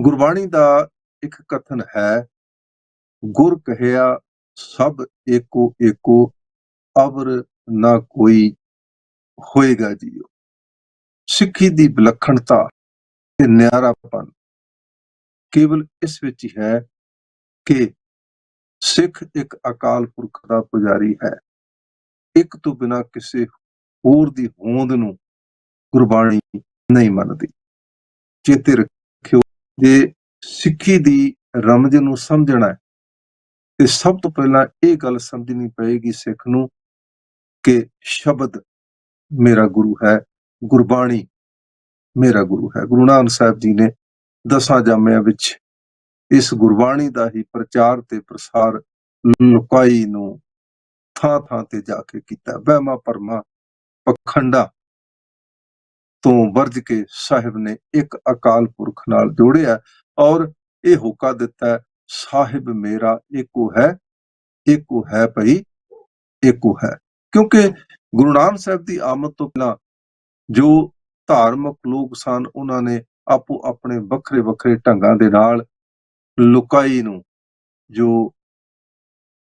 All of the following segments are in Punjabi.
ਗੁਰਬਾਣੀ ਦਾ ਇੱਕ ਕਥਨ ਹੈ, ਗੁਰ ਕਹਿਆ, ਸਭ ਏਕੋ ਏਕੋ, ਅਵਰ ਨਾ ਕੋਈ ਹੋਏਗਾ ਜੀਓ। ਸਿੱਖੀ ਦੀ ਵਿਲੱਖਣਤਾ ਤੇ ਨਿਆਰਾਪਨ ਕੇਵਲ ਇਸ ਵਿੱਚ ਹੀ ਹੈ ਕਿ ਸਿੱਖ ਇੱਕ ਅਕਾਲ ਪੁਰਖ ਦਾ ਪੁਜਾਰੀ ਹੈ। ਇੱਕ ਤੋਂ ਬਿਨਾ ਕਿਸੇ ਹੋਰ ਦੀ ਹੋਂਦ ਨੂੰ ਗੁਰਬਾਣੀ ਨਹੀਂ ਮੰਨਦੀ। ਚੇਤੇ ਰੱਖਿਓ ਸਿੱਖੀ ਦੀ ਰਮਜ ਨੂੰ ਸਮਝਣਾ ਹੈ। ਤੇ ਸਭ ਤੋਂ ਪਹਿਲਾਂ ਇਹ ਗੱਲ ਸਮਝਣੀ ਪਏਗੀ ਸਿੱਖ ਨੂੰ ਕਿ ਸ਼ਬਦ ਮੇਰਾ ਗੁਰੂ ਹੈ, ਗੁਰਬਾਣੀ ਮੇਰਾ ਗੁਰੂ ਹੈ। ਗੁਰੂ ਨਾਨਕ ਸਾਹਿਬ ਜੀ ਨੇ ਦਸਾਂ ਜਾਮਿਆਂ ਵਿੱਚ ਇਸ ਗੁਰਬਾਣੀ ਦਾ ਹੀ ਪ੍ਰਚਾਰ ਤੇ ਪ੍ਰਸਾਰ ਲੁਕਾਈ ਨੂੰ ਥਾਂ ਥਾਂ ਤੇ ਜਾ ਕੇ ਕੀਤਾ। ਵਹਿਮਾ ਪਰਮਾ ਪਖੰਡਾ ਤੋਂ ਵਰਜ ਕੇ ਸਾਹਿਬ ਨੇ ਇੱਕ ਅਕਾਲ ਪੁਰਖ ਨਾਲ ਜੋੜਿਆ ਔਰ ਇਹ ਹੋਕਾ ਦਿੱਤਾ, ਸਾਹਿਬ ਮੇਰਾ ਇੱਕੋ ਹੈ ਇੱਕੋ ਹੈ ਭਈ ਇੱਕੋ ਹੈ। ਕਿਉਂਕਿ ਗੁਰੂ ਨਾਨਕ ਸਾਹਿਬ ਦੀ ਆਮਦ ਤੋਂ ਪਹਿਲਾਂ ਜੋ ਧਾਰਮਿਕ ਲੋਕ ਸਨ, ਉਹਨਾਂ ਨੇ ਆਪੋ ਆਪਣੇ ਵੱਖਰੇ ਵੱਖਰੇ ਢੰਗਾਂ ਦੇ ਨਾਲ ਲੁਕਾਈ ਨੂੰ ਜੋ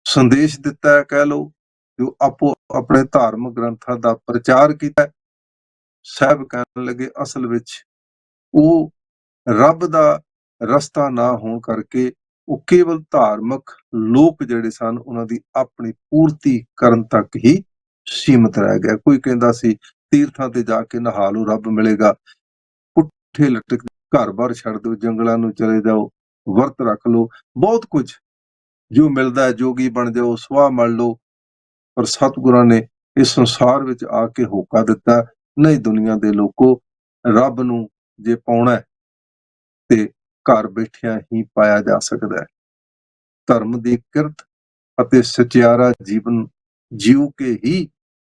ਸੰਦੇਸ਼ ਦਿੱਤਾ, ਕਹਿ ਲਓ, ਜੋ ਆਪੋ ਆਪਣੇ ਧਾਰਮਿਕ ਗ੍ਰੰਥਾਂ ਦਾ ਪ੍ਰਚਾਰ ਕੀਤਾ ਸਾਹਿਬ ਕਹਿਣ ਲੱਗੇ, ਅਸਲ ਵਿੱਚ ਉਹ ਰੱਬ ਦਾ ਰਸਤਾ ਨਾ ਹੋਣ ਕਰਕੇ ਉਹ ਕੇਵਲ ਧਾਰਮਿਕ ਲੋਕ ਜਿਹੜੇ ਸਨ, ਉਹਨਾਂ ਦੀ ਆਪਣੀ ਪੂਰਤੀ ਕਰਨ ਤੱਕ ਹੀ ਸੀਮਤ ਰਹਿ ਗਿਆ। ਕੋਈ ਕਹਿੰਦਾ ਸੀ, ਤੀਰਥਾਂ ਤੇ ਜਾ ਕੇ ਨਹਾ ਲਓ ਰੱਬ ਮਿਲੇਗਾ। ਪੁੱਠੇ ਲਟਕ ਘਰ-ਬਾਰ ਛੱਡ ਦਿਓ, ਜੰਗਲਾਂ ਨੂੰ ਚਲੇ ਜਾਓ, ਵਰਤ ਰੱਖ ਲਓ। ਬਹੁਤ ਕੁਝ ਜੋ ਮਿਲਦਾ ਹੈ ਜੋਗੀ ਬਣ ਜਾਓ ਸੁਆਹ ਮਲ ਲਓ। ਪਰ ਸਤਿਗੁਰਾਂ ਨੇ ਇਸ ਸੰਸਾਰ ਵਿੱਚ ਆ ਕੇ ਹੋਕਾ ਦਿੱਤਾ। ਨਹੀਂ ਦੁਨੀਆ ਦੇ ਲੋਕੋ, ਰੱਬ ਨੂੰ ਜੇ ਪਾਉਣਾ ਹੈ, ਤੇ ਘਰ ਬੈਠਿਆਂ ਹੀ ਪਾਇਆ ਜਾ ਸਕਦਾ ਹੈ। ਧਰਮ ਦੀ ਕਿਰਤ ਅਤੇ ਸਚਿਆਰਾ ਜੀਵਨ ਜੀਉ ਕੇ ਹੀ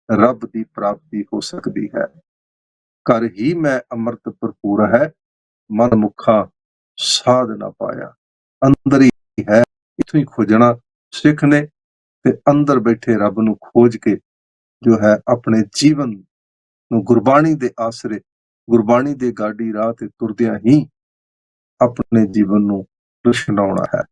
ਰੱਬ ਦੀ ਪ੍ਰਾਪਤੀ ਹੋ ਸਕਦੀ ਹੈ। ਘਰ ਹੀ ਮੈਂ ਅੰਮ੍ਰਿਤ ਭਰਪੂਰ ਹੈ ਮਨ ਮੁਖਾ ਸਾਧ ਨਾ ਪਾਇਆ। ਅੰਦਰ ਹੀ ਹੈ, ਇਥੋਂ ਹੀ ਖੋਜਣਾ ਸਿੱਖ ਨੇ ਤੇ ਅੰਦਰ ਬੈਠੇ ਰੱਬ ਨੂੰ ਖੋਜ ਕੇ ਜੋ ਹੈ ਆਪਣੇ ਜੀਵਨ ਨੂੰ ਗੁਰਬਾਣੀ ਦੇ ਆਸਰੇ, ਗੁਰਬਾਣੀ ਦੇ ਗਾਡੀ ਰਾਹ ਤੇ ਤੁਰਦਿਆਂ ਹੀ ਆਪਣੇ ਜੀਵਨ ਨੂੰ ਰੁਸ਼ਨਾਉਣਾ ਹੈ।